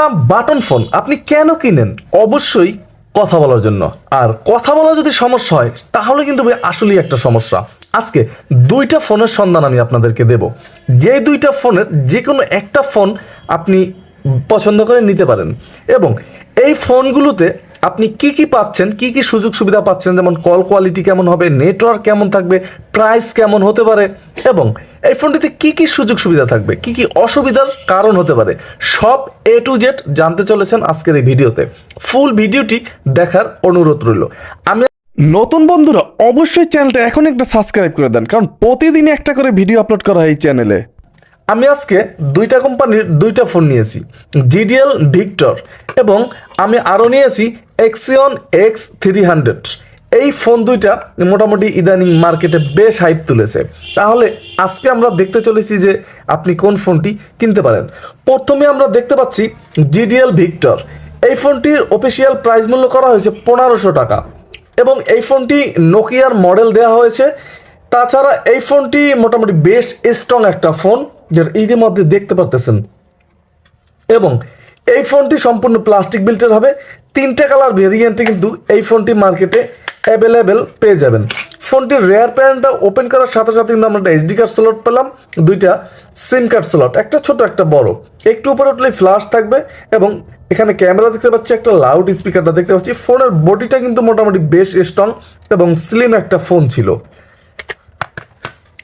একটা button phone আপনি কেন কিনেন? অবশ্যই কথা বলার জন্য। আর কথা বলা যদি সমস্যা হয়, তাহলে কিন্তু ভাই আসলেই একটা সমস্যা। আজকে দুইটা ফোনের সন্ধান আমি আপনাদেরকে দেব। যে দুইটা ফোনের যে কোনো একটা ফোন আপনি পছন্দ করে নিতে পারেন। এবং এই ফোনগুলোতে আপনি কি কি পাচ্ছেন, কি কি সুযোগ সুবিধা পাচ্ছেন, যেমন কল কোয়ালিটি কেমন হবে নেটওয়ার্ক কেমন থাকবে প্রাইস কেমন হতে পারে, এবং এই ফোনটিতে কি কি সুযোগ সুবিধা থাকবে? কি কি অসুবিধার কারণ হতে পারে? সব এ টু জেড জানতে চলেছেন আজকের এই ভিডিওতে। ফুল ভিডিওটি দেখার অনুরোধ রইল। আমি নতুন বন্ধুরা অবশ্যই চ্যানেলটা এখন একটা সাবস্ক্রাইব করে দেন কারণ প্রতিদিন একটা করে ভিডিও আপলোড করা হয় এই চ্যানেলে আমি আজকে দুইটা কোম্পানির দুইটা ফোন নিয়েছি জিডিএল ভিক্টর এবং আমি আরও নিয়েছি এক্সিয়ন এক্স থ্রি হান্ড্রেড এই ফোন দুইটা মোটামুটি ইদানিং মার্কেটে বেশ হাইপ তুলেছে। তাহলে আজকে আমরা দেখতে চলেছি যে আপনি কোন ফোনটি কিনতে পারেন। প্রথমে আমরা দেখতে পাচ্ছি জিডিএল ভিক্টর এই ফোনটির অফিসিয়াল প্রাইস মূল্য করা হয়েছে পনেরোশো টাকা এবং এই ফোনটি নোকিয়ার মডেল দেওয়া হয়েছে। তাছাড়া এই ফোনটি মোটামুটি বেশ স্ট্রং একটা ফোন যেটা ইতিমধ্যে দেখতে পারতেছেন। এবং এই ফোনটি সম্পূর্ণ প্লাস্টিক বিল্টের হবে। তিনটে কালার ভেরিয়েন্টে কিন্তু এই ফোনটি মার্কেটে অ্যাভেলেবেল পেয়ে যাবেন। ফোনটির রেয়ার প্যানেলটা ওপেন করার সাথে সাথে কিন্তু আমরা একটা এইচডি কার্ড স্লট পেলাম, দুইটা সিম কার্ড স্লট একটা ছোট, একটা বড়। একটু উপরে উঠলে ফ্লাশ থাকবে এবং এখানে ক্যামেরা দেখতে পাচ্ছি, একটা লাউড স্পিকারটা দেখতে পাচ্ছি। ফোনের বডিটা কিন্তু মোটামুটি বেশ স্ট্রং এবং স্লিম একটা ফোন ছিল।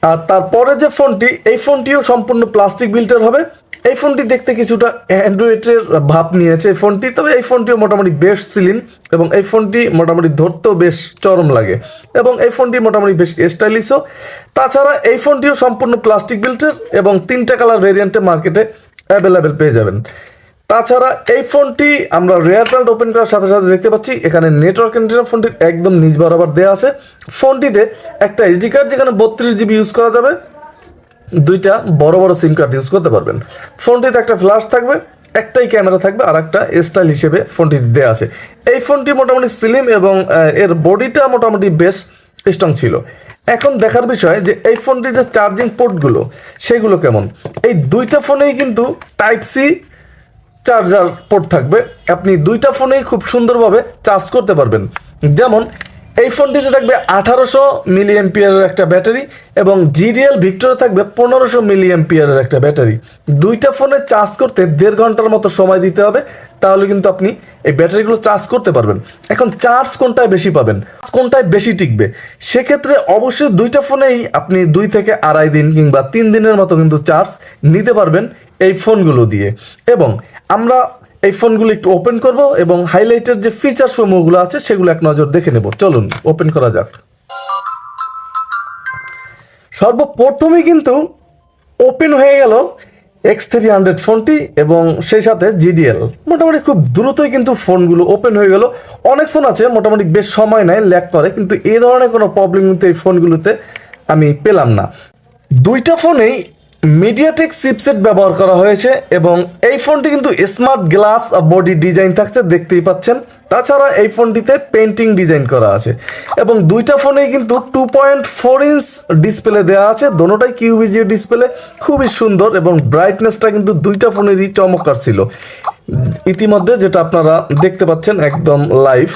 আর তারপরে যে ফোনটি, এই ফোনটিও সম্পূর্ণ প্লাস্টিক বিল্টার হবে। এই ফোনটি দেখতে কিছুটা অ্যান্ড্রয়েডের ভাব নিয়েছে এই ফোনটি, তবে এই ফোনটিও মোটামুটি বেশ সিলিম এবং এই ফোনটি মোটামুটি ধরতেও বেশ চরম লাগে এবং এই ফোনটি মোটামুটি বেশ স্টাইলিশও তাছাড়া এই ফোনটিও সম্পূর্ণ প্লাস্টিক বিল্টের এবং তিনটা কালার ভেরিয়েন্টে মার্কেটে অ্যাভেলেবেল পেয়ে যাবেন। তাছাড়া এই ফোনটি আমরা রেয়ার প্যান্ট ওপেন করার সাথে সাথে দেখতে পাচ্ছি, এখানে নেটওয়ার্ক এন্টিনা ফোনটির একদম নিজ বরাবর দেওয়া আছে। ফোনটিতে একটা এইচডি কার্ড যেখানে বত্রিশ জিবি ইউজ করা যাবে। দুইটা বড় বড় সিম কার্ড ইউজ করতে পারবেন। ফোনটিতে একটা ফ্ল্যাশ থাকবে, একটাই ক্যামেরা থাকবে, আর একটা স্টাইল হিসেবে ফোনটি দেওয়া আছে। এই ফোনটি মোটামুটি স্লিম এবং এর বডিটা মোটামুটি বেশ স্ট্রং ছিল। এখন দেখার বিষয় যে এই ফোনটির যে চার্জিং পোর্টগুলো সেগুলো কেমন? এই দুইটা ফোনেই কিন্তু টাইপ সি চার্জার পোর্ট থাকবে। আপনি দুইটা ফোনেই খুব সুন্দরভাবে চার্জ করতে পারবেন। যেমন এই ফোনটিতে থাকবে আঠারোশো মিলি এমপিয়ারের একটা ব্যাটারি এবং জিডিএল ভিক্টরে থাকবে পনেরোশো মিলি এমপিয়ারের একটা ব্যাটারি। দুইটা ফোনে চার্জ করতে দেড় ঘণ্টার মতো সময় দিতে হবে, তাহলে কিন্তু আপনি এই ব্যাটারিগুলো চার্জ করতে পারবেন। এখন চার্জ কোনটায় বেশি পাবেন? কোনটায় বেশি টিকবে? সেক্ষেত্রে অবশ্যই দুইটা ফোনেই আপনি দুই থেকে আড়াই দিন কিংবা তিন দিনের মতো কিন্তু চার্জ নিতে পারবেন এই ফোনগুলো দিয়ে। এবং আমরা এই ফোনগুলো একটু ওপেন করব এবং হাইলাইটের যে ফিচার সমূহগুলো আছে, সেগুলো এক নজর দেখে নেব। চলুন ওপেন করা যাক। সর্বপ্রথমে কিন্তু ওপেন হয়ে গেল এক্স থ্রি হান্ড্রেড ফোনটি এবং সেই সাথে জিডিএল মোটামুটি খুব দ্রুতই কিন্তু ফোনগুলো ওপেন হয়ে গেল। অনেক ফোন আছে, মোটামুটি বেশ সময় নেয় ল্যাক করে, কিন্তু এই ধরনের কোনো প্রবলেম কিন্তু এই ফোনগুলোতে আমি পেলাম না। দুইটা ফোনেই মিডিয়াটেক চিপসেট ব্যবহার করা হয়েছে এবং এই ফোনটি কিন্তু স্মার্ট গ্লাস বডি ডিজাইন থাকছে, দেখতেই পাচ্ছেন। তাছাড়া এই ফোনটিতে পেন্টিং ডিজাইন করা আছে। এবং দুইটা ফোনেই কিন্তু two point four inch display দেওয়া আছে। দোনোটাই কিউবিজি ডিসপ্লে খুবই সুন্দর এবং ব্রাইটনেসটা কিন্তু দুইটা ফোনেরই চমৎকার ছিল। ইতিমধ্যে যেটা আপনারা দেখতে পাচ্ছেন একদম লাইভ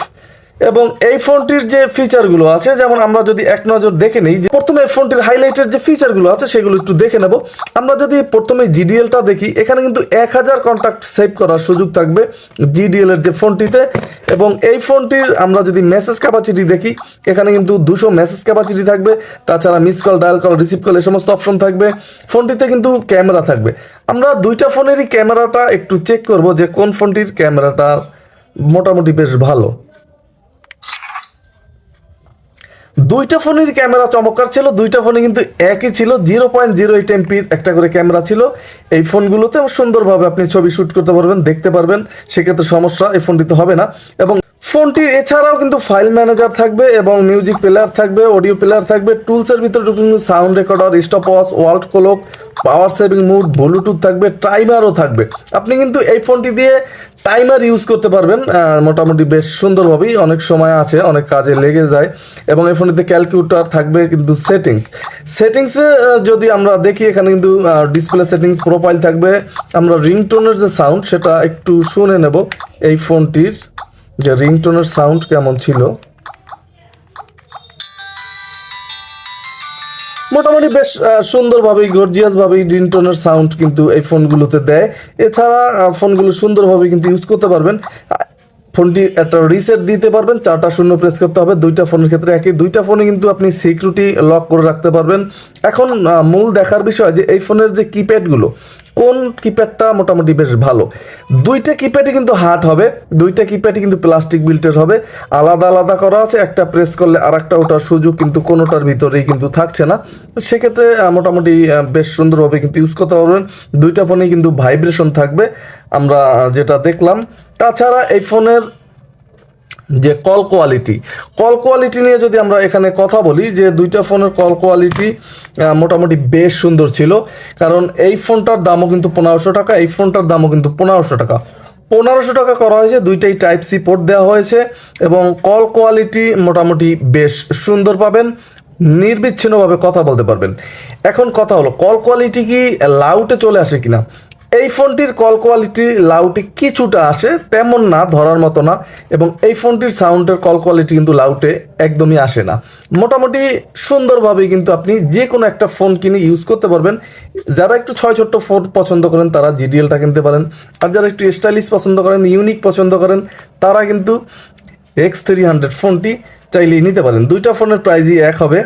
এবং এই ফোনটির যে ফিচারগুলো আছে, যেমন আমরা যদি এক নজর দেখে নিই, যে প্রথমে ফোনটির হাইলাইটের যে ফিচারগুলো আছে, সেগুলো একটু দেখে নেব। আমরা যদি প্রথমে জিডিএলটা দেখি, এখানে কিন্তু এক হাজার কন্ট্যাক্ট সেভ করার সুযোগ থাকবে জিডিএল এর যে ফোনটিতে। এবং এই ফোনটির আমরা যদি মেসেজ ক্যাপাসিটি দেখি, এখানে কিন্তু দুশো মেসেজ ক্যাপাসিটি থাকবে। তাছাড়া miss call dial call receive call এই সমস্ত অপশন থাকবে। ফোনটিতে কিন্তু ক্যামেরা থাকবে। আমরা দুইটা ফোনেরই ক্যামেরাটা একটু চেক করব যে কোন ফোনটির ক্যামেরাটা মোটামুটি বেশ ভালো। দুইটা ফোনের ক্যামেরা চমৎকার ছিল, দুইটা ফোনে কিন্তু একই ছিল, জিরো পয়েন্ট জিরো এইট এমপির একটা করে ক্যামেরা ছিল। এই ফোনগুলোতে সুন্দরভাবে আপনি ছবি শ্যুট করতে পারবেন, দেখতে পারবেন, সেক্ষেত্রে সমস্যা এই ফোনটিতে হবে না। এবং ফোনটি এছাড়াও কিন্তু ফাইল ম্যানেজার থাকবে এবং মিউজিক প্লেয়ার থাকবে, অডিও প্লেয়ার থাকবে, টুলসের ভিতরে কিন্তু sound recorder stop watch world clock power saving mode, Bluetooth থাকবে, টাইমারও থাকবে। আপনি কিন্তু এই ফোনটি দিয়ে টাইমার ইউজ করতে পারবেন মোটামুটি বেশ সুন্দরভাবেই। অনেক সময় আছে, অনেক কাজে লেগে যায়। এবং এই ফোনটিতে ক্যালকুলেটর থাকবে কিন্তু সেটিংস। সেটিংসে যদি আমরা দেখি, এখানে কিন্তু ডিসপ্লে সেটিংস প্রোফাইল থাকবে। আমরা রিংটোনের যে সাউন্ড, সেটা একটু শুনে নেব। এই ফোনটির যে রিংটোনের সাউন্ড কেমন ছিল। মোটামুটি বেশ সুন্দরভাবেই, গর্জিয়াসভাবেই রিংটোনের সাউন্ড কিন্তু এই ফোনগুলোতে দেয়। এছাড়া ফোনগুলো সুন্দরভাবে কিন্তু ইউজ করতে পারবেন। ফোনটি একটা রিসেট দিতে পারবেন। চারটা শূন্য প্রেস করতে হবে। দুইটা ফোনের ক্ষেত্রে একই। দুইটা ফোনে কিন্তু আপনি সিকিউরিটি লক করে রাখতে পারবেন। এখন মূল দেখার বিষয় যে এই ফোনের যে কিপ্যাডগুলো কোন কিপ্যাডটা মোটামুটি বেশ ভালো? দুইটা কিপ্যাডই কিন্তু হার্ড হবে। দুইটা কিপ্যাডই কিন্তু প্লাস্টিক বিল্টের হবে। আলাদা আলাদা করা আছে। একটা প্রেস করলে আর একটা ওঠার সুযোগ কিন্তু কোনোটার ভিতরেই কিন্তু থাকছে না। সেক্ষেত্রে মোটামুটি বেশ সুন্দরভাবে কিন্তু ইউজ করতে পারবেন। দুইটা ফোনেই কিন্তু ভাইব্রেশন থাকবে। আমরা যেটা দেখলাম তাছাড়া এই ফোনের যে কল কোয়ালিটি কল কোয়ালিটি নিয়ে যদি আমরা এখানে কথা বলি, যে দুইটা ফোনের কল কোয়ালিটি মোটামুটি বেশ সুন্দর ছিল। কারণ এই ফোনটার দামও কিন্তু পনেরোশো টাকা, এই ফোনটার দামও কিন্তু পনেরোশো টাকা। পনেরোশো টাকা করা হয়েছে, দুইটাই টাইপ সি পোর্ট দেওয়া হয়েছে এবং কল কোয়ালিটি মোটামুটি বেশ সুন্দর পাবেন, নির্বিচ্ছিন্নভাবে কথা বলতে পারবেন। এখন কথা হলো কল কোয়ালিটি কি লাউটে চলে আসে কিনা? এই ফোনটির কল কোয়ালিটি লাউটে কিছুটা আসে, তেমন না, ধরার মতো না, এবং এই ফোনটির সাউন্ডের কল কোয়ালিটি কিন্তু লাউটে একদমই আসে না। মোটামুটি সুন্দরভাবে কিন্তু আপনি যে কোনো একটা ফোন কিনে ইউজ করতে পারবেন। যারা একটু ছয় ছোট্ট ফোন পছন্দ করেন, তারা জিডিএলটা কিনতে পারেন। আর যারা একটু স্টাইলিশ পছন্দ করেন ইউনিক পছন্দ করেন, তারা কিন্তু এক্স থ্রি হান্ড্রেড ফোনটি চাইলেই নিতে পারেন। দুইটা ফোনের প্রাইজই এক হবে।